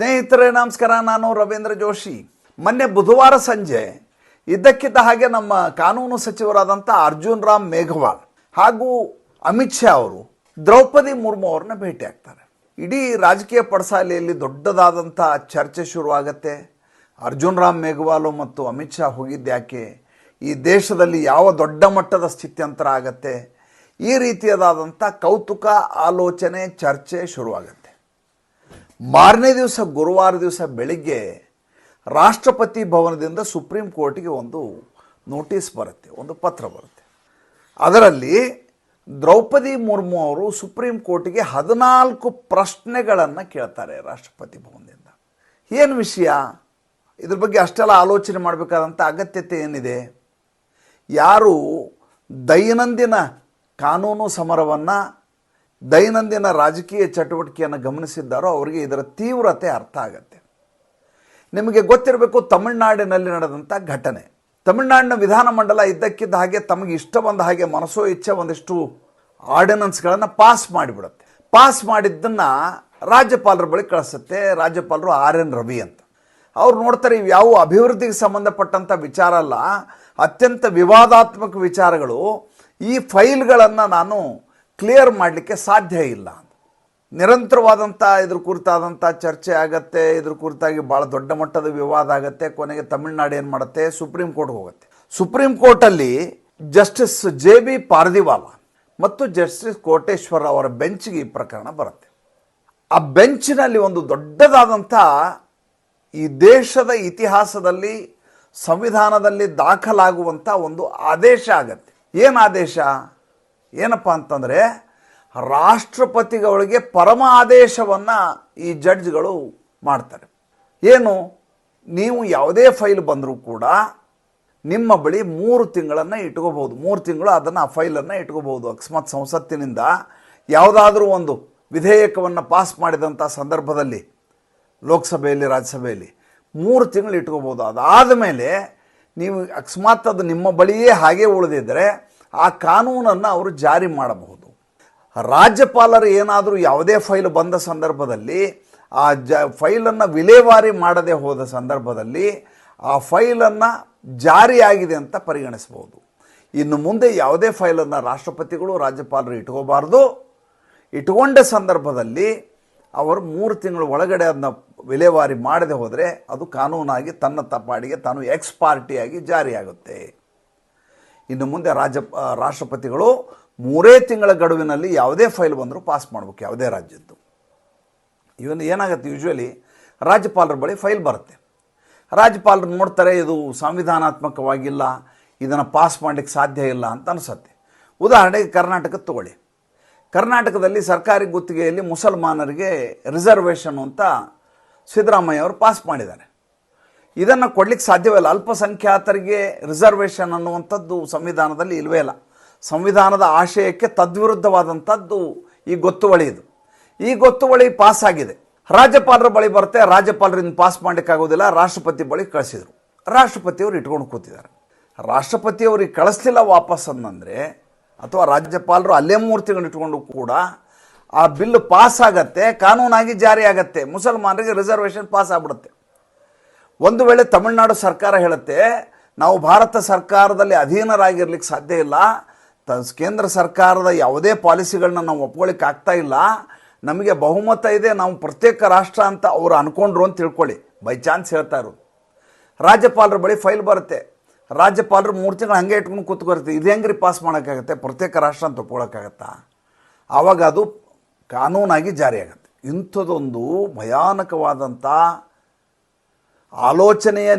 ಸ್ನೇಹಿತರೆ, ನಮಸ್ಕಾರ. ನಾನು ರವೀಂದ್ರ ಜೋಶಿ. ಮೊನ್ನೆ ಬುಧವಾರ ಸಂಜೆ ಇದ್ದಕ್ಕಿದ್ದ ಹಾಗೆ ನಮ್ಮ ಕಾನೂನು ಸಚಿವರಾದಂಥ ಅರ್ಜುನ್ ರಾಮ್ ಮೇಘವಾಲ್ ಹಾಗೂ ಅಮಿತ್ ಶಾ ಅವರು ದ್ರೌಪದಿ ಮುರ್ಮು ಅವ್ರನ್ನ ಭೇಟಿ ಆಗ್ತಾರೆ. ಇಡೀ ರಾಜಕೀಯ ಪಡಸಾಲೆಯಲ್ಲಿ ದೊಡ್ಡದಾದಂಥ ಚರ್ಚೆ ಶುರುವಾಗತ್ತೆ. ಅರ್ಜುನ್ ರಾಮ್ ಮೇಘವಾಲು ಮತ್ತು ಅಮಿತ್ ಶಾ ಹೋಗಿದ್ದ್ಯಾಕೆ ಈ ದೇಶದಲ್ಲಿ ಯಾವ ದೊಡ್ಡ ಮಟ್ಟದ ಸ್ಥಿತ್ಯಂತರ ಆಗತ್ತೆ? ಈ ರೀತಿಯದಾದಂಥ ಕೌತುಕ, ಆಲೋಚನೆ, ಚರ್ಚೆ ಶುರುವಾಗತ್ತೆ. ಮಾರನೇ ದಿವಸ, ಗುರುವಾರ ದಿವಸ ಬೆಳಿಗ್ಗೆ ರಾಷ್ಟ್ರಪತಿ ಭವನದಿಂದ ಸುಪ್ರೀಂ ಕೋರ್ಟಿಗೆ ಒಂದು ನೋಟಿಸ್ ಬರುತ್ತೆ, ಒಂದು ಪತ್ರ ಬರುತ್ತೆ. ಅದರಲ್ಲಿ ದ್ರೌಪದಿ ಮುರ್ಮು ಅವರು ಸುಪ್ರೀಂ ಕೋರ್ಟಿಗೆ ಹದಿನಾಲ್ಕು ಪ್ರಶ್ನೆಗಳನ್ನು ಕೇಳ್ತಾರೆ ರಾಷ್ಟ್ರಪತಿ ಭವನದಿಂದ. ಏನು ವಿಷಯ? ಇದ್ರ ಬಗ್ಗೆ ಅಷ್ಟೆಲ್ಲ ಆಲೋಚನೆ ಮಾಡಬೇಕಾದಂಥ ಅಗತ್ಯತೆ ಏನಿದೆ? ಯಾರು ದೈನಂದಿನ ಕಾನೂನು ಸಮರವನ್ನು ದೈನಂದಿನ ರಾಜಕೀಯ ಚಟುವಟಿಕೆಯನ್ನು ಗಮನಿಸಿದ್ದಾರೋ ಅವರಿಗೆ ಇದರ ತೀವ್ರತೆ ಅರ್ಥ ಆಗತ್ತೆ. ನಿಮಗೆ ಗೊತ್ತಿರಬೇಕು ತಮಿಳುನಾಡಿನಲ್ಲಿ ನಡೆದಂಥ ಘಟನೆ. ತಮಿಳುನಾಡಿನ ವಿಧಾನಮಂಡಲ ಇದ್ದಕ್ಕಿದ್ದ ಹಾಗೆ ತಮಗೆ ಇಷ್ಟ ಬಂದ ಹಾಗೆ ಮನಸ್ಸೋ ಇಚ್ಛೆ ಒಂದಿಷ್ಟು ಆರ್ಡಿನೆನ್ಸ್ಗಳನ್ನು ಪಾಸ್ ಮಾಡಿಬಿಡುತ್ತೆ. ಪಾಸ್ ಮಾಡಿದ್ದನ್ನು ರಾಜ್ಯಪಾಲರ ಬಳಿ ಕಳಿಸುತ್ತೆ. ರಾಜ್ಯಪಾಲರು ಆರ್ ಎನ್ ರವಿ ಅಂತ. ಅವ್ರು ನೋಡ್ತಾರೆ ಇವು ಯಾವ ಅಭಿವೃದ್ಧಿಗೆ ಸಂಬಂಧಪಟ್ಟಂಥ ವಿಚಾರ ಅಲ್ಲ, ಅತ್ಯಂತ ವಿವಾದಾತ್ಮಕ ವಿಚಾರಗಳು. ಈ ಫೈಲ್ಗಳನ್ನು ನಾನು ಕ್ಲಿಯರ್ ಮಾಡಲಿಕ್ಕೆ ಸಾಧ್ಯ ಇಲ್ಲ. ನಿರಂತರವಾದಂಥ ಇದ್ರ ಕುರಿತಾದಂಥ ಚರ್ಚೆ ಆಗತ್ತೆ, ಇದ್ರ ಕುರಿತಾಗಿ ಭಾಳ ದೊಡ್ಡ ಮಟ್ಟದ ವಿವಾದ ಆಗತ್ತೆ, ಕೊನೆಗೆ ತಮಿಳುನಾಡು ಏನು ಮಾಡುತ್ತೆ, ಸುಪ್ರೀಂ ಕೋರ್ಟ್ಗೆ ಹೋಗುತ್ತೆ. ಸುಪ್ರೀಂ ಕೋರ್ಟಲ್ಲಿ ಜಸ್ಟಿಸ್ ಜೆ ಬಿ ಪಾರ್ದಿವಾಲ ಮತ್ತು ಜಸ್ಟಿಸ್ ಕೋಟೇಶ್ವರ ಅವರ ಬೆಂಚ್ಗೆ ಈ ಪ್ರಕರಣ ಬರುತ್ತೆ. ಆ ಬೆಂಚಿನಲ್ಲಿ ಒಂದು ದೊಡ್ಡದಾದಂಥ ಈ ದೇಶದ ಇತಿಹಾಸದಲ್ಲಿ, ಸಂವಿಧಾನದಲ್ಲಿ ದಾಖಲಾಗುವಂಥ ಒಂದು ಆದೇಶ ಆಗತ್ತೆ. ಏನು ಆದೇಶ? ಏನಪ್ಪ ಅಂತಂದರೆ ರಾಷ್ಟ್ರಪತಿಗಳಿಗೆ ಪರಮ ಆದೇಶವನ್ನು ಈ ಜಡ್ಜ್ಗಳು ಮಾಡ್ತಾರೆ. ಏನು? ನೀವು ಯಾವುದೇ ಫೈಲ್ ಬಂದರೂ ಕೂಡ ನಿಮ್ಮ ಬಳಿ ಮೂರು ತಿಂಗಳನ್ನು ಇಟ್ಕೋಬಹುದು. ಮೂರು ತಿಂಗಳು ಅದನ್ನು ಆ ಫೈಲನ್ನು ಇಟ್ಕೋಬಹುದು. ಅಕಸ್ಮಾತ್ ಸಂಸತ್ತಿನಿಂದ ಯಾವುದಾದ್ರೂ ಒಂದು ವಿಧೇಯಕವನ್ನು ಪಾಸ್ ಮಾಡಿದಂಥ ಸಂದರ್ಭದಲ್ಲಿ, ಲೋಕಸಭೆಯಲ್ಲಿ, ರಾಜ್ಯಸಭೆಯಲ್ಲಿ ಮೂರು ತಿಂಗಳು ಇಟ್ಕೋಬೋದು ಅದಾದ ಮೇಲೆ ನೀವು ಅಕಸ್ಮಾತ್ ಅದು ನಿಮ್ಮ ಬಳಿಯೇ ಹಾಗೆ ಉಳಿದಿದ್ದರೆ ಆ ಕಾನೂನನ್ನು ಅವರು ಜಾರಿ ಮಾಡಬಹುದು. ರಾಜ್ಯಪಾಲರು ಏನಾದರೂ ಯಾವುದೇ ಫೈಲ್ ಬಂದ ಸಂದರ್ಭದಲ್ಲಿ, ಆ ಜ, ಫೈಲನ್ನು ವಿಲೇವಾರಿ ಮಾಡದೆ ಹೋದ ಸಂದರ್ಭದಲ್ಲಿ ಆ ಫೈಲನ್ನು ಜಾರಿಯಾಗಿದೆ ಅಂತ ಪರಿಗಣಿಸಬಹುದು. ಇನ್ನು ಮುಂದೆ ಯಾವುದೇ ಫೈಲನ್ನು ರಾಷ್ಟ್ರಪತಿಗಳು, ರಾಜ್ಯಪಾಲರು ಇಟ್ಕೋಬಾರ್ದು. ಇಟ್ಕೊಂಡ ಸಂದರ್ಭದಲ್ಲಿ ಅವರು ಮೂರು ತಿಂಗಳ ಒಳಗಡೆ ಅದನ್ನ ವಿಲೇವಾರಿ ಮಾಡದೆ ಹೋದರೆ ಅದು ಕಾನೂನಾಗಿ ತನ್ನ ತಪ್ಪಾಡಿಗೆ ತಾನು ಎಕ್ಸ್ ಪಾರ್ಟಿಯಾಗಿ ಜಾರಿಯಾಗುತ್ತೆ. ಇನ್ನು ಮುಂದೆ ರಾಜ್ಯ ರಾಷ್ಟ್ರಪತಿಗಳು ಮೂರೇ ತಿಂಗಳ ಗಡುವಿನಲ್ಲಿ ಯಾವುದೇ ಫೈಲ್ ಬಂದರೂ ಪಾಸ್ ಮಾಡಬೇಕು, ಯಾವುದೇ ರಾಜ್ಯದ್ದು. ಇವನ್ ಏನಾಗುತ್ತೆ ಯೂಶ್ವಲಿ, ರಾಜ್ಯಪಾಲರ ಬಳಿ ಫೈಲ್ ಬರುತ್ತೆ. ರಾಜ್ಯಪಾಲರು ನೋಡ್ತಾರೆ ಇದು ಸಂವಿಧಾನಾತ್ಮಕವಾಗಿಲ್ಲ, ಇದನ್ನು ಪಾಸ್ ಮಾಡಲಿಕ್ಕೆ ಸಾಧ್ಯ ಇಲ್ಲ ಅಂತ ಅನಿಸುತ್ತೆ. ಉದಾಹರಣೆಗೆ ಕರ್ನಾಟಕ ತಗೊಳ್ಳಿ. ಕರ್ನಾಟಕದಲ್ಲಿ ಸರ್ಕಾರಿ ಗುತ್ತಿಗೆಯಲ್ಲಿ ಮುಸಲ್ಮಾನರಿಗೆ ರಿಸರ್ವೇಷನ್ ಅಂತ ಸಿದ್ದರಾಮಯ್ಯ ಅವರು ಪಾಸ್ ಮಾಡಿದ್ದಾರೆ. ಇದನ್ನು ಕೊಡಲಿಕ್ಕೆ ಸಾಧ್ಯವಿಲ್ಲ. ಅಲ್ಪಸಂಖ್ಯಾತರಿಗೆ ರಿಸರ್ವೇಷನ್ ಅನ್ನುವಂಥದ್ದು ಸಂವಿಧಾನದಲ್ಲಿ ಇಲ್ಲವೇ ಇಲ್ಲ. ಸಂವಿಧಾನದ ಆಶಯಕ್ಕೆ ತದ್ವಿರುದ್ಧವಾದಂಥದ್ದು ಈ ಗೊತ್ತುವಳಿ ಇದು. ಈ ಗೊತ್ತುವಳಿ ಪಾಸ್ ಆಗಿದೆ. ರಾಜ್ಯಪಾಲರ ಬಳಿ ಬರುತ್ತೆ. ರಾಜ್ಯಪಾಲರಿಂದ ಪಾಸ್ ಮಾಡಲಿಕ್ಕಾಗೋದಿಲ್ಲ. ರಾಷ್ಟ್ರಪತಿ ಬಳಿ ಕಳಿಸಿದರು. ರಾಷ್ಟ್ರಪತಿಯವರು ಇಟ್ಕೊಂಡು ಕೂತಿದ್ದಾರೆ. ರಾಷ್ಟ್ರಪತಿಯವ್ರಿಗೆ ಕಳಿಸ್ಲಿಲ್ಲ ವಾಪಸ್ ಅಂದರೆ ಅಥವಾ ರಾಜ್ಯಪಾಲರು ಅಲ್ಲೇ ಮೂರು ತಿಂಗಳು ಇಟ್ಕೊಂಡು ಕೂಡ ಆ ಬಿಲ್ ಪಾಸ್ ಆಗತ್ತೆ, ಕಾನೂನಾಗಿ ಜಾರಿ ಆಗತ್ತೆ ಮುಸಲ್ಮಾನರಿಗೆ ರಿಸರ್ವೇಷನ್ ಪಾಸ್ ಆಗ್ಬಿಡುತ್ತೆ. ಒಂದು ವೇಳೆ ತಮಿಳುನಾಡು ಸರ್ಕಾರ ಹೇಳುತ್ತೆ, ನಾವು ಭಾರತ ಸರ್ಕಾರದಲ್ಲಿ ಅಧೀನರಾಗಿರ್ಲಿಕ್ಕೆ ಸಾಧ್ಯ ಇಲ್ಲ ತ ಕೇಂದ್ರ ಸರ್ಕಾರದ ಯಾವುದೇ ಪಾಲಿಸಿಗಳನ್ನ ನಾವು ಒಪ್ಕೊಳ್ಳಿಕ್ಕೆ ಆಗ್ತಾ ಇಲ್ಲ, ನಮಗೆ ಬಹುಮತ ಇದೆ, ನಾವು ಪ್ರತ್ಯೇಕ ರಾಷ್ಟ್ರ ಅಂತ ಅವರು ಅನ್ಕೊಂಡ್ರು ಅಂತ ತಿಳ್ಕೊಳ್ಳಿ. ಬೈ ಚಾನ್ಸ್ ಹೇಳ್ತಾರು ರಾಜ್ಯಪಾಲರ ಬಳಿ ಫೈಲ್ ಬರುತ್ತೆ. ರಾಜ್ಯಪಾಲರು ಮೂರು ತಿಂಗಳು ಹಂಗೆ ಇಟ್ಕೊಂಡು ಕೂತ್ಕೊರುತ್ತೆ ಇದು ಹೆಂಗ್ರಿ ಪಾಸ್ ಮಾಡೋಕ್ಕಾಗತ್ತೆ? ಪ್ರತ್ಯೇಕ ರಾಷ್ಟ್ರ ಅಂತ ಒಪ್ಕೊಳ್ಳೋಕ್ಕಾಗತ್ತಾ ಆವಾಗ ಅದು ಕಾನೂನಾಗಿ ಜಾರಿಯಾಗತ್ತೆ. ಇಂಥದ್ದೊಂದು ಭಯಾನಕವಾದಂಥ ಆಲೋಚನೆಯ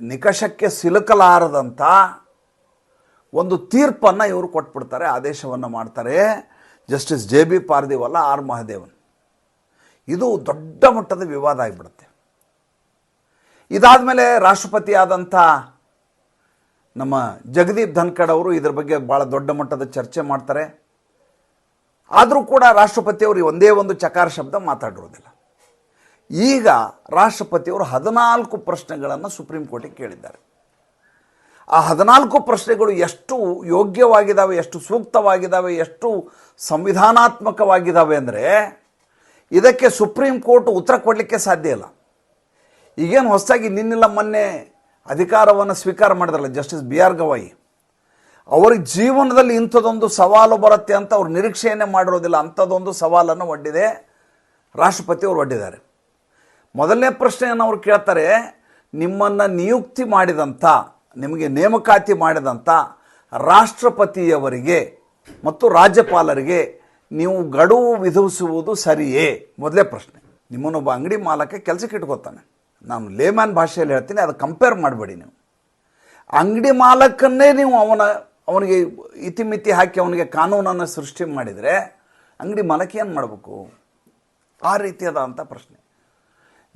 ನಿಕಷಕ್ಕೆ ಸಿಲುಕಲಾರದಂಥ ಒಂದು ತೀರ್ಪನ್ನು ಇವರು ಕೊಟ್ಬಿಡ್ತಾರೆ, ಆದೇಶವನ್ನು ಮಾಡ್ತಾರೆ. Justice J B Pardiwala, R Mahadevan. ಇದು ದೊಡ್ಡ ಮಟ್ಟದ ವಿವಾದ ಆಗಿಬಿಡುತ್ತೆ. ಇದಾದಮೇಲೆ ರಾಷ್ಟ್ರಪತಿ ಆದಂಥ ನಮ್ಮ ಜಗದೀಪ್ ಧನ್ಖಡ್ ಅವರು ಇದ್ರ ಬಗ್ಗೆ ಭಾಳ ದೊಡ್ಡ ಮಟ್ಟದ ಚರ್ಚೆ ಮಾಡ್ತಾರೆ. ಆದರೂ ಕೂಡ ರಾಷ್ಟ್ರಪತಿಯವರು ಒಂದೇ ಒಂದು ಚಕಾರ ಶಬ್ದ ಮಾತಾಡಿರೋದಿಲ್ಲ. ಈಗ ರಾಷ್ಟ್ರಪತಿಯವರು ಹದಿನಾಲ್ಕು ಪ್ರಶ್ನೆಗಳನ್ನು ಸುಪ್ರೀಂ ಕೋರ್ಟಿಗೆ ಕೇಳಿದ್ದಾರೆ. ಆ ಹದಿನಾಲ್ಕು ಪ್ರಶ್ನೆಗಳು ಎಷ್ಟು ಯೋಗ್ಯವಾಗಿದ್ದಾವೆ ಎಷ್ಟು ಸೂಕ್ತವಾಗಿದ್ದಾವೆ ಎಷ್ಟು ಸಂವಿಧಾನಾತ್ಮಕವಾಗಿದ್ದಾವೆ ಅಂದರೆ ಇದಕ್ಕೆ ಸುಪ್ರೀಂ ಕೋರ್ಟ್ ಉತ್ತರ ಕೊಡಲಿಕ್ಕೆ ಸಾಧ್ಯ ಇಲ್ಲ. ಈಗೇನು ಹೊಸದಾಗಿ ನಿನ್ನೆಲ್ಲ ಮೊನ್ನೆ ಅಧಿಕಾರವನ್ನು ಸ್ವೀಕಾರ ಮಾಡಿದ್ರಲ್ಲ ಜಸ್ಟಿಸ್ ಬಿ ಆರ್ ಗವಾಯಿ. ಅವ್ರಿಗೆ ಜೀವನದಲ್ಲಿ ಇಂಥದ್ದೊಂದು ಸವಾಲು ಬರುತ್ತೆ ಅಂತ ಅವ್ರು ನಿರೀಕ್ಷೆಯನ್ನೇ ಮಾಡಿರೋದಿಲ್ಲ ಅಂಥದ್ದೊಂದು ಸವಾಲನ್ನು ಒಡ್ಡಿದೆ ರಾಷ್ಟ್ರಪತಿ ಅವರು ಒಡ್ಡಿದ್ದಾರೆ. ಮೊದಲನೇ ಪ್ರಶ್ನೆಯನ್ನು ಅವ್ರು ಕೇಳ್ತಾರೆ, ನಿಮ್ಮನ್ನು ನಿಯುಕ್ತಿ ಮಾಡಿದಂಥ ನಿಮಗೆ ನೇಮಕಾತಿ ಮಾಡಿದಂಥ ರಾಷ್ಟ್ರಪತಿಯವರಿಗೆ ಮತ್ತು ರಾಜ್ಯಪಾಲರಿಗೆ ನೀವು ಗಡುವು ವಿಧಿಸುವುದು ಸರಿಯೇ? ಮೊದಲೇ ಪ್ರಶ್ನೆ. ನಿಮ್ಮನ್ನೊಬ್ಬ ಅಂಗಡಿ ಮಾಲಕ ಕೆಲಸಕ್ಕೆ ಇಟ್ಕೋತಾನೆ. ನಾನು ಲೇಮ್ಯಾನ್ ಭಾಷೆಯಲ್ಲಿ ಹೇಳ್ತೀನಿ ಅದು ಕಂಪೇರ್ ಮಾಡಬೇಡಿ ನೀವು. ಅಂಗಡಿ ಮಾಲಕನ್ನೇ ನೀವು ಅವನ, ಅವನಿಗೆ ಇತಿಮಿತಿ ಹಾಕಿ ಅವನಿಗೆ ಕಾನೂನನ್ನು ಸೃಷ್ಟಿ ಮಾಡಿದರೆ ಅಂಗಡಿ ಮಾಲಕ ಏನು ಮಾಡಬೇಕು? ಆ ರೀತಿಯಾದಂಥ ಪ್ರಶ್ನೆ.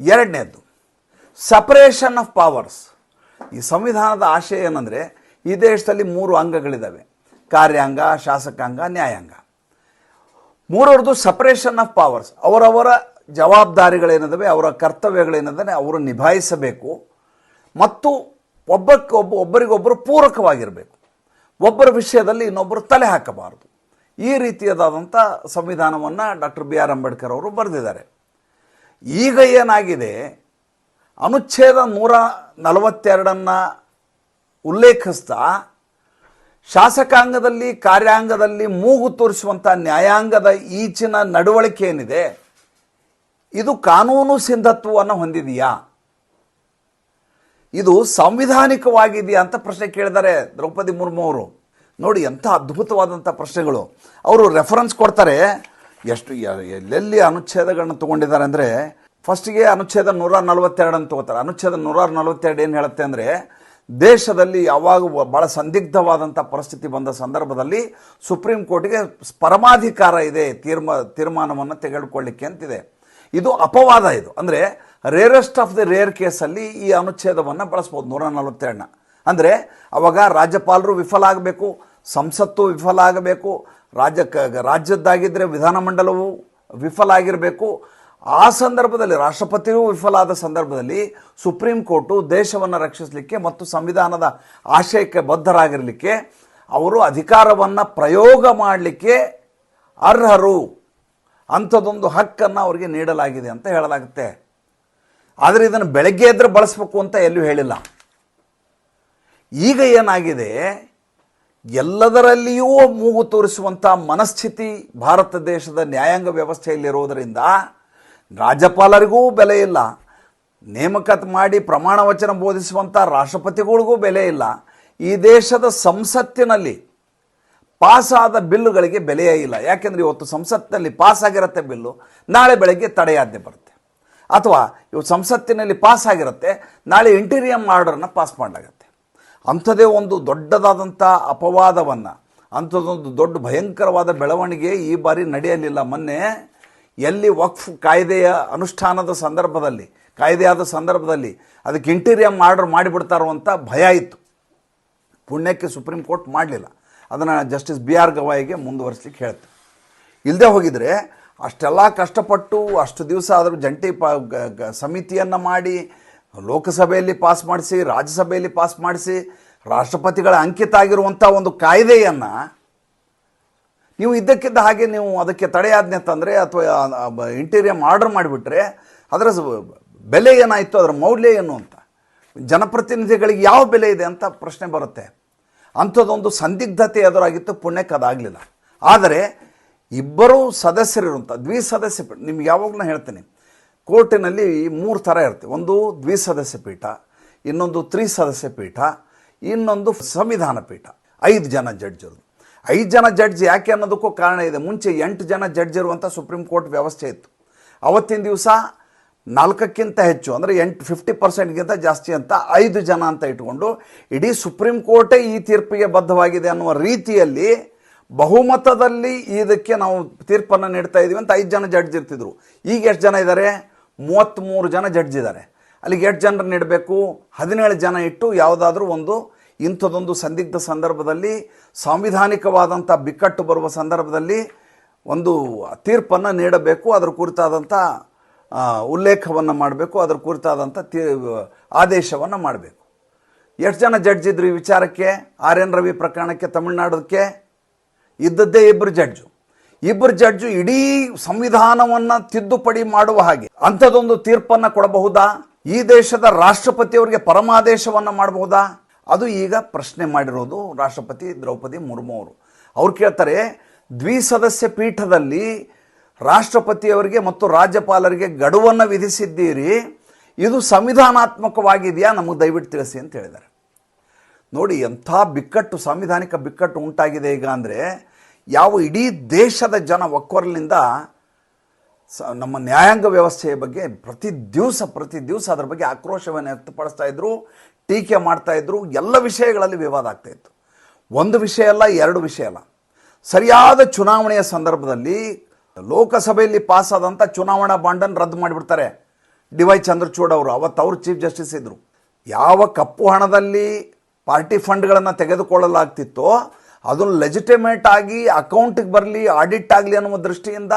ಎರಡನೇದು ಸಪರೇಷನ್ ಆಫ್ ಪವರ್ಸ್ ಈ ಸಂವಿಧಾನದ ಆಶಯ ಏನಂದರೆ, ಈ ದೇಶದಲ್ಲಿ ಮೂರು ಅಂಗಗಳಿದ್ದಾವೆ ಕಾರ್ಯಾಂಗ, ಶಾಸಕಾಂಗ, ನ್ಯಾಯಾಂಗ. ಮೂರರದು ಸಪರೇಷನ್ ಆಫ್ ಪವರ್ಸ್ ಅವರವರ ಜವಾಬ್ದಾರಿಗಳೇನಿದಾವೆ, ಅವರ ಕರ್ತವ್ಯಗಳೇನಿದಾವೆ, ಅವರು ನಿಭಾಯಿಸಬೇಕು. ಮತ್ತು ಒಬ್ಬಕ್ಕೊಬ್ಬ ಒಬ್ಬರಿಗೊಬ್ಬರು ಪೂರಕವಾಗಿರಬೇಕು. ಒಬ್ಬರ ವಿಷಯದಲ್ಲಿ ಇನ್ನೊಬ್ಬರು ತಲೆ ಹಾಕಬಾರದು. ಈ ರೀತಿಯಾದಂಥ ಸಂವಿಧಾನವನ್ನು ಡಾಕ್ಟರ್ ಬಿ ಆರ್ ಅಂಬೇಡ್ಕರ್ ಅವರು ಬರೆದಿದ್ದಾರೆ. ಈಗ ಏನಾಗಿದೆ? ಅನುಚ್ಛೇದ ನೂರ ನಲವತ್ತೆರಡನ್ನು ಉಲ್ಲೇಖಿಸ್ತಾ, ಶಾಸಕಾಂಗದಲ್ಲಿ, ಕಾರ್ಯಾಂಗದಲ್ಲಿ ಮೂಗು ತೋರಿಸುವಂಥ ನ್ಯಾಯಾಂಗದ ಈಚಿನ ನಡವಳಿಕೆ ಏನಿದೆ? ಇದು ಕಾನೂನು ಸಿಂಧತ್ವವನ್ನು ಹೊಂದಿದೆಯಾ? ಇದು ಸಾಂವಿಧಾನಿಕವಾಗಿದೆಯಾ ಅಂತ ಪ್ರಶ್ನೆ ಕೇಳಿದ್ದಾರೆ ದ್ರೌಪದಿ ಮುರ್ಮು ಅವರು. ನೋಡಿ ಎಂಥ ಅದ್ಭುತವಾದಂಥ ಪ್ರಶ್ನೆಗಳು. ಅವರು ರೆಫರೆನ್ಸ್ ಕೊಡ್ತಾರೆ ಎಷ್ಟು ಎಲ್ಲೆಲ್ಲಿ ಅನುಚ್ಛೇದಗಳನ್ನ ತಗೊಂಡಿದ್ದಾರೆ ಅಂದರೆ ಫಸ್ಟಿಗೆ ಅನುಚ್ಛೇದ ನೂರ ನಲವತ್ತೆರಡನ್ನು ತಗೋತಾರೆ. ಅನುಚ್ಛೇದ ನೂರ ನಲವತ್ತೆರಡು ಏನು ಹೇಳುತ್ತೆ ಅಂದರೆ, ದೇಶದಲ್ಲಿ ಯಾವಾಗ ಭಾಳ ಸಂದಿಗ್ಧವಾದಂಥ ಪರಿಸ್ಥಿತಿ ಬಂದ ಸಂದರ್ಭದಲ್ಲಿ ಸುಪ್ರೀಂ ಕೋರ್ಟ್ಗೆ ಪರಮಾಧಿಕಾರ ಇದೆ ತೀರ್ಮ, ತೀರ್ಮಾನವನ್ನು ತೆಗೆದುಕೊಳ್ಳಿಕ್ಕೆ ಅಂತಿದೆ. ಇದು ಅಪವಾದ ಇದು. ಅಂದರೆ ರೇರೆಸ್ಟ್ ಆಫ್ ದಿ ರೇರ್ ಕೇಸಲ್ಲಿ ಈ ಅನುಚ್ಛೇದವನ್ನು ಬಳಸ್ಬೋದು ನೂರ ನಲವತ್ತೆರಡನ್ನ ಅಂದರೆ, ಅವಾಗ ರಾಜ್ಯಪಾಲರು ವಿಫಲ ಆಗಬೇಕು, ಸಂಸತ್ತು ವಿಫಲ ಆಗಬೇಕು ರಾಜ್ಯ ರಾಜ್ಯದ್ದಾಗಿದ್ದರೆ ವಿಧಾನಮಂಡಲವು ವಿಫಲ ಆಗಿರಬೇಕು. ಆ ಸಂದರ್ಭದಲ್ಲಿ ರಾಷ್ಟ್ರಪತಿಯೂ ವಿಫಲ ಆದ ಸಂದರ್ಭದಲ್ಲಿ ಸುಪ್ರೀಂ ಕೋರ್ಟು ದೇಶವನ್ನು ರಕ್ಷಿಸಲಿಕ್ಕೆ ಮತ್ತು ಸಂವಿಧಾನದ ಆಶಯಕ್ಕೆ ಬದ್ಧರಾಗಿರಲಿಕ್ಕೆ ಅವರು ಅಧಿಕಾರವನ್ನು ಪ್ರಯೋಗ ಮಾಡಲಿಕ್ಕೆ ಅರ್ಹರು. ಅಂಥದ್ದೊಂದು ಹಕ್ಕನ್ನು ಅವರಿಗೆ ನೀಡಲಾಗಿದೆ ಅಂತ ಹೇಳಲಾಗುತ್ತೆ. ಆದರೆ ಇದನ್ನು ಬೆಳಗ್ಗೆ ಎದ್ರೆ ಬಳಸಬೇಕು ಅಂತ ಎಲ್ಲೂ ಹೇಳಿಲ್ಲ. ಈಗ ಏನಾಗಿದೆ? ಎಲ್ಲದರಲ್ಲಿಯೂ ಮೂಗು ತೋರಿಸುವಂಥ ಮನಸ್ಥಿತಿ ಭಾರತ ದೇಶದ ನ್ಯಾಯಾಂಗ ವ್ಯವಸ್ಥೆಯಲ್ಲಿರೋದರಿಂದ ರಾಜ್ಯಪಾಲರಿಗೂ ಬೆಲೆ ಇಲ್ಲ. ನೇಮಕಾತಿ ಮಾಡಿ ಪ್ರಮಾಣ ವಚನ ಬೋಧಿಸುವಂಥ ರಾಷ್ಟ್ರಪತಿಗಳಿಗೂ ಬೆಲೆ ಇಲ್ಲ. ಈ ದೇಶದ ಸಂಸತ್ತಿನಲ್ಲಿ ಪಾಸಾದ ಬಿಲ್ಲುಗಳಿಗೆ ಬೆಲೆಯೇ ಇಲ್ಲ. ಯಾಕೆಂದರೆ ಇವತ್ತು ಸಂಸತ್ತಿನಲ್ಲಿ ಪಾಸ್ ಆಗಿರುತ್ತೆ ಬಿಲ್ಲು. ನಾಳೆ ಬೆಳಗ್ಗೆ ತಡೆಯಾಜ್ಞೆ ಬರುತ್ತೆ. ಅಥವಾ ಇವತ್ತು ಸಂಸತ್ತಿನಲ್ಲಿ ಪಾಸ್ ಆಗಿರುತ್ತೆ ನಾಳೆ ಇಂಟೀರಿಯಂ ಆರ್ಡರ್ನ ಪಾಸ್ ಮಾಡಲಾಗತ್ತೆ. ಅಂಥದ್ದೇ ಒಂದು ದೊಡ್ಡದಾದಂಥ ಅಪವಾದವನ್ನು ಅಂಥದ್ದೊಂದು ದೊಡ್ಡ ಭಯಂಕರವಾದ ಬೆಳವಣಿಗೆ ಈ ಬಾರಿ ನಡೆಯಲಿಲ್ಲ. ಮೊನ್ನೆ ಎಲ್ಲಿ ವಕ್ಫ್ ಕಾಯ್ದೆಯ ಅನುಷ್ಠಾನದ ಸಂದರ್ಭದಲ್ಲಿ, ಕಾಯ್ದೆಯಾದ ಸಂದರ್ಭದಲ್ಲಿ ಅದಕ್ಕೆ ಇಂಟೀರಿಯಂ ಆರ್ಡರ್ ಮಾಡಿಬಿಡ್ತಾರೋ ಅಂತ ಭಯ ಇತ್ತು. ಪುಣ್ಯಕ್ಕೆ ಸುಪ್ರೀಂ ಕೋರ್ಟ್ ಮಾಡಲಿಲ್ಲ. ಅದನ್ನು ಜಸ್ಟಿಸ್ ಬಿ ಆರ್ ಗವಾಯಿಗೆ ಮುಂದುವರಿಸ್ಲಿಕ್ಕೆ ಹೇಳ್ತು. ಇಲ್ಲದೆ ಹೋಗಿದರೆ ಅಷ್ಟೆಲ್ಲ ಕಷ್ಟಪಟ್ಟು ಅಷ್ಟು ದಿವಸ ಆದರೂ ಜಂಟಿ ಪ ಸಮಿತಿಯನ್ನು ಮಾಡಿ ಲೋಕಸಭೆಯಲ್ಲಿ ಪಾಸ್ ಮಾಡಿಸಿ, ರಾಜ್ಯಸಭೆಯಲ್ಲಿ ಪಾಸ್ ಮಾಡಿಸಿ, ರಾಷ್ಟ್ರಪತಿಗಳ ಅಂಕಿತ ಆಗಿರುವಂಥ ಒಂದು ಕಾಯ್ದೆಯನ್ನು ನೀವು ಇದ್ದಕ್ಕಿದ್ದ ಹಾಗೆ ನೀವು ಅದಕ್ಕೆ ತಡೆಯಾಜ್ಞೆ ತಂದರೆ ಅಥವಾ ಇಂಟೀರಿಯರ್ ಆರ್ಡರ್ ಮಾಡಿಬಿಟ್ರೆ ಅದರ ಬೆಲೆ ಏನಾಯಿತು, ಅದರ ಮೌಲ್ಯ ಏನು ಅಂತ. ಜನಪ್ರತಿನಿಧಿಗಳಿಗೆ ಯಾವ ಬೆಲೆ ಇದೆ ಅಂತ ಪ್ರಶ್ನೆ ಬರುತ್ತೆ. ಅಂಥದ್ದೊಂದು ಸಂದಿಗ್ಧತೆ ಎದುರಾಗಿತ್ತು, ಪುಣ್ಯಕ್ಕೆ ಅದಾಗಲಿಲ್ಲ. ಆದರೆ, ಇಬ್ಬರು ಸದಸ್ಯರಿರುವಂಥ ದ್ವಿಸದಸ್ಯ, ನಿಮ್ಗೆ ಯಾವಾಗಲೂ ಹೇಳ್ತೀನಿ ಕೋರ್ಟಿನಲ್ಲಿ ಮೂರು ಥರ ಇರುತ್ತೆ. ಒಂದು ದ್ವಿಸದಸ್ಯ ಪೀಠ, ಇನ್ನೊಂದು ತ್ರಿಸದಸ್ಯ ಪೀಠ, ಇನ್ನೊಂದು ಸಂವಿಧಾನ ಪೀಠ. ಐದು ಜನ ಜಡ್ಜರು. ಐದು ಜನ ಜಡ್ಜ್ ಯಾಕೆ ಅನ್ನೋದಕ್ಕೂ ಕಾರಣ ಇದೆ. ಮುಂಚೆ ಎಂಟು ಜನ ಜಡ್ಜ್ ಇರುವಂಥ ಸುಪ್ರೀಂ ಕೋರ್ಟ್ ವ್ಯವಸ್ಥೆ ಇತ್ತು. ಅವತ್ತಿನ ದಿವಸ ನಾಲ್ಕಕ್ಕಿಂತ ಹೆಚ್ಚು, ಅಂದರೆ ಎಂಟು, ಫಿಫ್ಟಿ ಪರ್ಸೆಂಟ್ಗಿಂತ ಜಾಸ್ತಿ ಅಂತ ಐದು ಜನ ಅಂತ ಇಟ್ಕೊಂಡು ಇಡೀ ಸುಪ್ರೀಂ ಕೋರ್ಟೇ ಈ ತೀರ್ಪಿಗೆ ಬದ್ಧವಾಗಿದೆ ಅನ್ನುವ ರೀತಿಯಲ್ಲಿ ಬಹುಮತದಲ್ಲಿ ಇದಕ್ಕೆ ನಾವು ತೀರ್ಪನ್ನು ನೀಡ್ತಾ ಇದ್ದೀವಿ ಅಂತ ಐದು ಜನ ಜಡ್ಜ್ ಇರ್ತಿದ್ರು. ಈಗ ಎಷ್ಟು ಜನ ಇದ್ದಾರೆ ಮೂವತ್ತ್ಮೂರು ಜನ ಜಡ್ಜ್ ಇದ್ದಾರೆ. ಅಲ್ಲಿಗೆ ಎಷ್ಟು ಜನರನ್ನ ಇಡಬೇಕು ಹದಿನೇಳು ಜನ ಇಟ್ಟು ಯಾವುದಾದ್ರೂ ಒಂದು ಇಂಥದ್ದೊಂದು ಸಂದಿಗ್ಧ ಸಂದರ್ಭದಲ್ಲಿ, ಸಾಂವಿಧಾನಿಕವಾದಂಥ ಬಿಕ್ಕಟ್ಟು ಬರುವ ಸಂದರ್ಭದಲ್ಲಿ ಒಂದು ತೀರ್ಪನ್ನು ನೀಡಬೇಕು, ಅದರ ಕುರಿತಾದಂಥ ಉಲ್ಲೇಖವನ್ನು ಮಾಡಬೇಕು, ಅದರ ಕುರಿತಾದಂಥ ತೀ, ಆದೇಶವನ್ನು ಮಾಡಬೇಕು. ಎಷ್ಟು ಜನ ಜಡ್ಜ್ ಇದ್ರು ಈ ವಿಚಾರಕ್ಕೆ ಆರ್ ಎನ್ ರವಿ ಪ್ರಕರಣಕ್ಕೆ, ತಮಿಳುನಾಡಕ್ಕೆ, ಇದ್ದದ್ದೇ ಇಬ್ಬರು ಜಡ್ಜು ಇಬ್ಬರು ಜಡ್ಜು ಇಡೀ ಸಂವಿಧಾನವನ್ನ ತಿದ್ದುಪಡಿ ಮಾಡುವ ಹಾಗೆ. ಅಂಥದ್ದೊಂದು ತೀರ್ಪನ್ನ ಕೊಡಬಹುದಾ? ಈ ದೇಶದ ರಾಷ್ಟ್ರಪತಿಯವರಿಗೆ ಪರಮಾದೇಶವನ್ನ ಮಾಡಬಹುದಾ? ಅದು ಈಗ ಪ್ರಶ್ನೆ ಮಾಡಿರೋದು ರಾಷ್ಟ್ರಪತಿ ದ್ರೌಪದಿ ಮುರ್ಮು ಅವರು. ಅವ್ರು ಕೇಳ್ತಾರೆ, ದ್ವಿಸದಸ್ಯ ಪೀಠದಲ್ಲಿ ರಾಷ್ಟ್ರಪತಿಯವರಿಗೆ ಮತ್ತು ರಾಜ್ಯಪಾಲರಿಗೆ ಗಡುವನ್ನು ವಿಧಿಸಿದ್ದೀರಿ, ಇದು ಸಂವಿಧಾನಾತ್ಮಕವಾಗಿದೆಯಾ? ನಮಗೆ ದಯವಿಟ್ಟು ತಿಳಿಸಿ ಅಂತ ಹೇಳಿದ್ದಾರೆ. ನೋಡಿ, ಎಂಥ ಬಿಕ್ಕಟ್ಟು, ಸಾಂವಿಧಾನಿಕ ಬಿಕ್ಕಟ್ಟು ಉಂಟಾಗಿದೆ ಈಗ ಅಂದರೆ ಯಾವ ಇಡೀ ದೇಶದ ಜನ ಒಕ್ಕೊರಲಿಂದ ಸ ನಮ್ಮ ನ್ಯಾಯಾಂಗ ವ್ಯವಸ್ಥೆಯ ಬಗ್ಗೆ ಪ್ರತಿ ದಿವಸ ಪ್ರತಿ ದಿವಸ ಅದರ ಬಗ್ಗೆ ಆಕ್ರೋಶವನ್ನು ವ್ಯಕ್ತಪಡಿಸ್ತಾ ಇದ್ದರು ಟೀಕೆ ಮಾಡ್ತಾ ಇದ್ರು, ಎಲ್ಲ ವಿಷಯಗಳಲ್ಲಿ ವಿವಾದ ಆಗ್ತಾ ಇತ್ತು. ಒಂದು ವಿಷಯ ಅಲ್ಲ, ಎರಡು ವಿಷಯ ಅಲ್ಲ. ಸರಿಯಾದ ಚುನಾವಣೆಯ ಸಂದರ್ಭದಲ್ಲಿ ಲೋಕಸಭೆಯಲ್ಲಿ ಪಾಸ್ ಆದಂಥ ಚುನಾವಣಾ ಬಾಂಡನ್ನು ರದ್ದು ಮಾಡಿಬಿಡ್ತಾರೆ. ಡಿ ವೈ ಚಂದ್ರಚೂಡ್ ಅವರು, ಅವತ್ತು ಅವರು ಚೀಫ್ ಜಸ್ಟಿಸ್ ಇದ್ದರು ಯಾವ ಕಪ್ಪು ಹಣದಲ್ಲಿ ಪಾರ್ಟಿ ಫಂಡ್ಗಳನ್ನು ತೆಗೆದುಕೊಳ್ಳಲಾಗ್ತಿತ್ತೋ ಅದನ್ನು ಲೆಜಿಟಿಮೇಟ್ ಆಗಿ ಅಕೌಂಟಿಗೆ ಬರಲಿ ಆಡಿಟ್ ಆಗಲಿ ಅನ್ನುವ ದೃಷ್ಟಿಯಿಂದ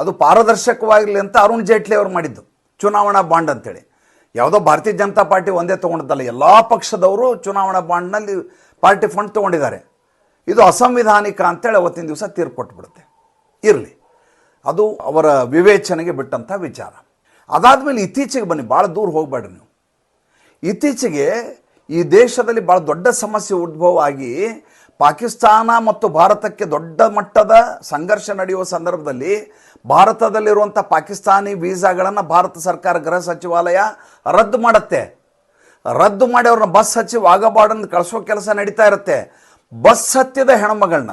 ಅದು ಪಾರದರ್ಶಕವಾಗಿರಲಿ ಅಂತ ಅರುಣ್ ಜೇಟ್ಲಿ ಅವರು ಮಾಡಿದ್ದು, ಚುನಾವಣಾ ಬಾಂಡ್ ಅಂತೇಳಿ. ಯಾವುದೋ ಭಾರತೀಯ ಜನತಾ ಪಾರ್ಟಿ ಒಂದೇ ತೊಗೊಂಡದ್ದಲ್ಲ, ಎಲ್ಲ ಪಕ್ಷದವರು ಚುನಾವಣಾ ಬಾಂಡ್ನಲ್ಲಿ ಪಾರ್ಟಿ ಫಂಡ್ ತೊಗೊಂಡಿದ್ದಾರೆ. ಇದು ಅಸಂವಿಧಾನಿಕ ಅಂತೇಳಿ ಅವತ್ತಿನ ದಿವಸ ತೀರ್ಪು ಕೊಟ್ಬಿಡುತ್ತೆ. ಇರಲಿ. ಅದು ಅವರ ವಿವೇಚನೆಗೆ ಬಿಟ್ಟಂಥ ವಿಚಾರ. ಅದಾದಮೇಲೆ ಇತ್ತೀಚೆಗೆ ಬನ್ನಿ ಭಾಳ ದೂರ ಹೋಗಬೇಡ್ರಿ ನೀವು. ಇತ್ತೀಚೆಗೆ ಈ ದೇಶದಲ್ಲಿ ಭಾಳ ದೊಡ್ಡ ಸಮಸ್ಯೆ ಉದ್ಭವ ಆಗಿ ಪಾಕಿಸ್ತಾನ ಮತ್ತು ಭಾರತಕ್ಕೆ ದೊಡ್ಡ ಮಟ್ಟದ ಸಂಘರ್ಷ ನಡೆಯುವ ಸಂದರ್ಭದಲ್ಲಿ ಭಾರತದಲ್ಲಿರುವಂಥ ಪಾಕಿಸ್ತಾನಿ ವೀಸಾಗಳನ್ನು ಭಾರತ ಸರ್ಕಾರ ಗೃಹ ಸಚಿವಾಲಯ ರದ್ದು ಮಾಡುತ್ತೆ. ರದ್ದು ಮಾಡಿ ಅವ್ರನ್ನ ಬಸ್ ಹಚ್ಚಿ ವಾಗಬಾಡನ್ನು ಕಳಿಸೋ ಕೆಲಸ ನಡೀತಾ ಇರುತ್ತೆ. ಬಸ್ ಹತ್ತಿದ ಹೆಣ್ಮಗಳನ್ನ,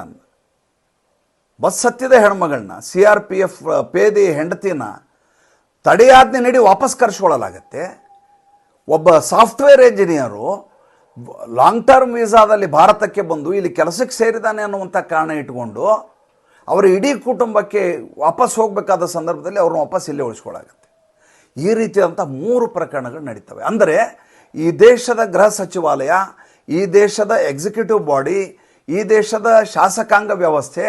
ಬಸ್ ಹತ್ತಿದ ಹೆಣ್ಮಗಳನ್ನ ಸಿ ಆರ್ ಪಿ ಎಫ್ ಪೇದಿ ಹೆಂಡತಿನ ತಡೆಯಾಜ್ಞೆ ನೀಡಿ ವಾಪಸ್ ಕರೆಸ್ಕೊಳ್ಳಲಾಗತ್ತೆ. ಒಬ್ಬ ಸಾಫ್ಟ್ವೇರ್ ಇಂಜಿನಿಯರು ಲಾಂಗ್ ಟರ್ಮ್ ವೀಸಾದಲ್ಲಿ ಭಾರತಕ್ಕೆ ಬಂದು ಇಲ್ಲಿ ಕೆಲಸಕ್ಕೆ ಸೇರಿದ್ದಾನೆ ಅನ್ನುವಂಥ ಕಾರಣ ಇಟ್ಕೊಂಡು ಅವರ ಇಡೀ ಕುಟುಂಬಕ್ಕೆ ವಾಪಸ್ ಹೋಗಬೇಕಾದ ಸಂದರ್ಭದಲ್ಲಿ ಅವ್ರನ್ನ ವಾಪಸ್ ಇಲ್ಲೇ ಉಳಿಸ್ಕೊಳ್ಳಾಗತ್ತೆ. ಈ ರೀತಿಯಾದಂಥ ಮೂರು ಪ್ರಕರಣಗಳು ನಡೀತವೆ. ಅಂದರೆ ಈ ದೇಶದ ಗೃಹ ಸಚಿವಾಲಯ, ಈ ದೇಶದ ಎಕ್ಸಿಕ್ಯೂಟಿವ್ ಬಾಡಿ ಈ ದೇಶದ ಶಾಸಕಾಂಗ ವ್ಯವಸ್ಥೆ,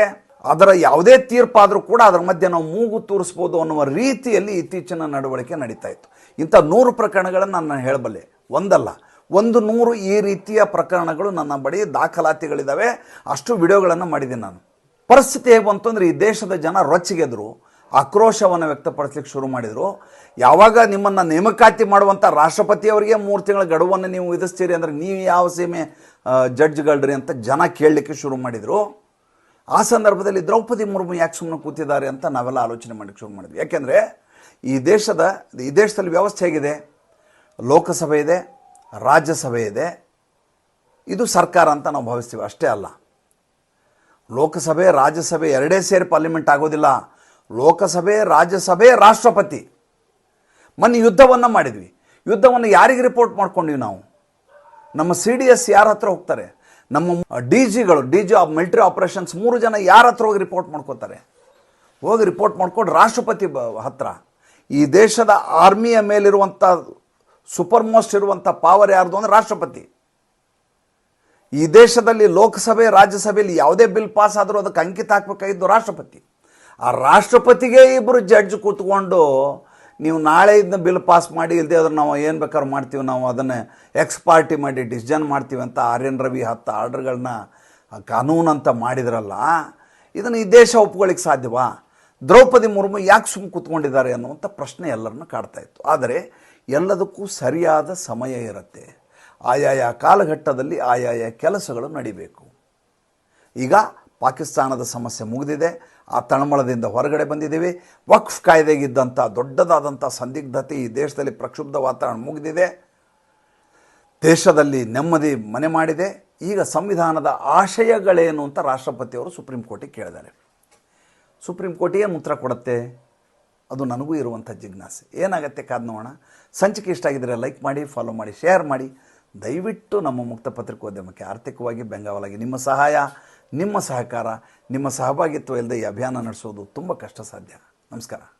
ಅದರ ಯಾವುದೇ ತೀರ್ಪಾದರೂ ಕೂಡ ಅದರ ಮಧ್ಯೆ ನಾವು ಮೂಗು ತೂರಿಸ್ಬೋದು ಅನ್ನುವ ರೀತಿಯಲ್ಲಿ ಇತ್ತೀಚಿನ ನಡವಳಿಕೆ ನಡೀತಾ ಇತ್ತು. ಇಂಥ ನೂರು ಪ್ರಕರಣಗಳನ್ನು ನಾನು ಹೇಳಬಲ್ಲೆ. ಒಂದಲ್ಲ. ಒಂದು ನೂರು ಈ ರೀತಿಯ ಪ್ರಕರಣಗಳು ನನ್ನ ಬಳಿ ದಾಖಲಾತಿಗಳಿದ್ದಾವೆ ಅಷ್ಟು ವಿಡಿಯೋಗಳನ್ನು ಮಾಡಿದ್ದೀನಿ ನಾನು. ಪರಿಸ್ಥಿತಿ ಹೇಗೆ ಬಂತು ಅಂದರೆ ಈ ದೇಶದ ಜನ ರೊಚ್ಚಿಗೆದ್ರು, ಆಕ್ರೋಶವನ್ನು ವ್ಯಕ್ತಪಡಿಸ್ಲಿಕ್ಕೆ ಶುರು ಮಾಡಿದರು. ಯಾವಾಗ ನಿಮ್ಮನ್ನು ನೇಮಕಾತಿ ಮಾಡುವಂಥ ರಾಷ್ಟ್ರಪತಿಯವರಿಗೆ ಮೂರು ತಿಂಗಳ ಗಡುವನ್ನು ನೀವು ವಿಧಿಸ್ತೀರಿ ಅಂದರೆ ನೀವು ಯಾವ ಸೀಮೆ ಜಡ್ಜ್ಗಳ್ರಿ ಅಂತ ಜನ ಕೇಳಲಿಕ್ಕೆ ಶುರು ಮಾಡಿದರು. ಆ ಸಂದರ್ಭದಲ್ಲಿ ದ್ರೌಪದಿ ಮುರ್ಮು ಯಾಕೆ ಸುಮ್ಮನೆ ಕೂತಿದ್ದಾರೆ ಅಂತ ನಾವೆಲ್ಲ ಆಲೋಚನೆ ಮಾಡಲಿಕ್ಕೆ ಶುರು ಮಾಡಿದ್ವಿ. ಯಾಕೆಂದರೆ ಈ ದೇಶದ, ಈ ದೇಶದಲ್ಲಿ ವ್ಯವಸ್ಥೆ ಹೇಗಿದೆ? ಲೋಕಸಭೆ ಇದೆ ರಾಜ್ಯಸಭೆ ಇದೆ. ಇದು ಸರ್ಕಾರ ಅಂತ ನಾವು ಭಾವಿಸ್ತೀವಿ. ಅಷ್ಟೇ ಅಲ್ಲ. ಲೋಕಸಭೆ, ರಾಜ್ಯಸಭೆ ಎರಡೇ ಸೇರಿ ಪಾರ್ಲಿಮೆಂಟ್ ಆಗೋದಿಲ್ಲ. ಲೋಕಸಭೆ, ರಾಜ್ಯಸಭೆ, ರಾಷ್ಟ್ರಪತಿ. ಮೊನ್ನೆ ಯುದ್ಧವನ್ನು ಮಾಡಿದ್ವಿ. ಯುದ್ಧವನ್ನು ಯಾರಿಗೆ ರಿಪೋರ್ಟ್ ಮಾಡ್ಕೊಂಡ್ವಿ ನಾವು? ನಮ್ಮ ಸಿ ಡಿ ಎಸ್ ಯಾರ ಹತ್ರ ಹೋಗ್ತಾರೆ? ನಮ್ಮ D ಜಿಗಳು D G of military operations ಮೂರು ಜನ ಯಾರ ಹತ್ರ ಹೋಗಿ ರಿಪೋರ್ಟ್ ಮಾಡ್ಕೋತಾರೆ? ಹೋಗಿ ರಿಪೋರ್ಟ್ ಮಾಡ್ಕೊಂಡು ರಾಷ್ಟ್ರಪತಿ ಹತ್ರ. ಈ ದೇಶದ ಆರ್ಮಿಯ ಮೇಲಿರುವಂಥ ಸೂಪರ್ ಮೋಸ್ಟ್ ಇರುವಂಥ ಪಾವರ್ ಯಾರ್ದು ಅಂದರೆ ರಾಷ್ಟ್ರಪತಿ. ಈ ದೇಶದಲ್ಲಿ ಲೋಕಸಭೆ, ರಾಜ್ಯಸಭೆಯಲ್ಲಿ ಯಾವುದೇ ಬಿಲ್ ಪಾಸ್ ಆದರೂ ಅದಕ್ಕೆ ಅಂಕಿತ ಹಾಕಬೇಕಾಗಿದ್ದು ರಾಷ್ಟ್ರಪತಿ. ಆ ರಾಷ್ಟ್ರಪತಿಗೆ ಇಬ್ಬರು ಜಡ್ಜ್ ಕೂತ್ಕೊಂಡು ನೀವು ನಾಳೆ ಇದನ್ನ ಬಿಲ್ ಪಾಸ್ ಮಾಡಿ ಇಲ್ಲದೆ ಅದ್ರ ನಾವು ಏನು ಬೇಕಾದ್ರೂ ಮಾಡ್ತೀವಿ, ನಾವು ಅದನ್ನು ಎಕ್ಸ್ ಪಾರ್ಟಿ ಮಾಡಿ ಡಿಸಿಷನ್ ಮಾಡ್ತೀವಿ ಅಂತ ಆರ್ ಎನ್ ರವಿ ಹತ್ತು ಆರ್ಡರ್ಗಳನ್ನ ಕಾನೂನು ಅಂತ ಮಾಡಿದ್ರಲ್ಲ, ಇದನ್ನು ಈ ದೇಶ ಒಪ್ಕೊಳ್ಳಿಕ್ಕೆ ಸಾಧ್ಯವಾ? ದ್ರೌಪದಿ ಮುರ್ಮು ಯಾಕೆ ಸುಮ್ಮನೆ ಕೂತ್ಕೊಂಡಿದ್ದಾರೆ ಅನ್ನುವಂಥ ಪ್ರಶ್ನೆ ಎಲ್ಲರನ್ನು ಕಾಡ್ತಾ ಇತ್ತು. ಆದರೆ ಎಲ್ಲದಕ್ಕೂ ಸರಿಯಾದ ಸಮಯ ಇರುತ್ತೆ. ಆಯಾಯ ಕಾಲಘಟ್ಟದಲ್ಲಿ ಆಯಾಯ ಕೆಲಸಗಳು ನಡಿಬೇಕು. ಈಗ ಪಾಕಿಸ್ತಾನದ ಸಮಸ್ಯೆ ಮುಗಿದಿದೆ. ಆ ತಳಮಳದಿಂದ ಹೊರಗಡೆ ಬಂದಿದ್ದೀವಿ. ವಕ್ಫ್ ಕಾಯ್ದೆಗಿದ್ದಂಥ ದೊಡ್ಡದಾದಂಥ ಸಂದಿಗ್ಧತೆ ಈ ದೇಶದಲ್ಲಿ ಪ್ರಕ್ಷುಬ್ಧ ವಾತಾವರಣ ಮುಗಿದಿದೆ. ದೇಶದಲ್ಲಿ ನೆಮ್ಮದಿ ಮನೆ ಮಾಡಿದೆ. ಈಗ ಸಂವಿಧಾನದ ಆಶಯಗಳೇನು ಅಂತ ರಾಷ್ಟ್ರಪತಿಯವರು ಸುಪ್ರೀಂ ಕೋರ್ಟಿಗೆ ಕೇಳಿದ್ದಾರೆ. ಸುಪ್ರೀಂ ಕೋರ್ಟ್ ಏನು ಉತ್ತರ ಕೊಡುತ್ತೆ? ಅದು ನನಗೂ ಇರುವಂಥ ಜಿಜ್ಞಾಸೆ. ಏನಾಗತ್ತೆ ಕಾದ್ ನೋಡೋಣ. ಸಂಚಿಕೆ ಇಷ್ಟ ಆಗಿದ್ದರೆ ಲೈಕ್ ಮಾಡಿ ಫಾಲೋ ಮಾಡಿ ಶೇರ್ ಮಾಡಿ. ದಯವಿಟ್ಟು ನಮ್ಮ ಮುಕ್ತ ಪತ್ರಿಕೋದ್ಯಮಕ್ಕೆ ಆರ್ಥಿಕವಾಗಿ ಬೆಂಗಾವಲಾಗಿ. ನಿಮ್ಮ ಸಹಾಯ, ನಿಮ್ಮ ಸಹಕಾರ, ನಿಮ್ಮ ಸಹಭಾಗಿತ್ವ ಇಲ್ಲದೆ ಈ ಅಭಿಯಾನ ನಡೆಸೋದು ತುಂಬ ಕಷ್ಟ ಸಾಧ್ಯ. ನಮಸ್ಕಾರ.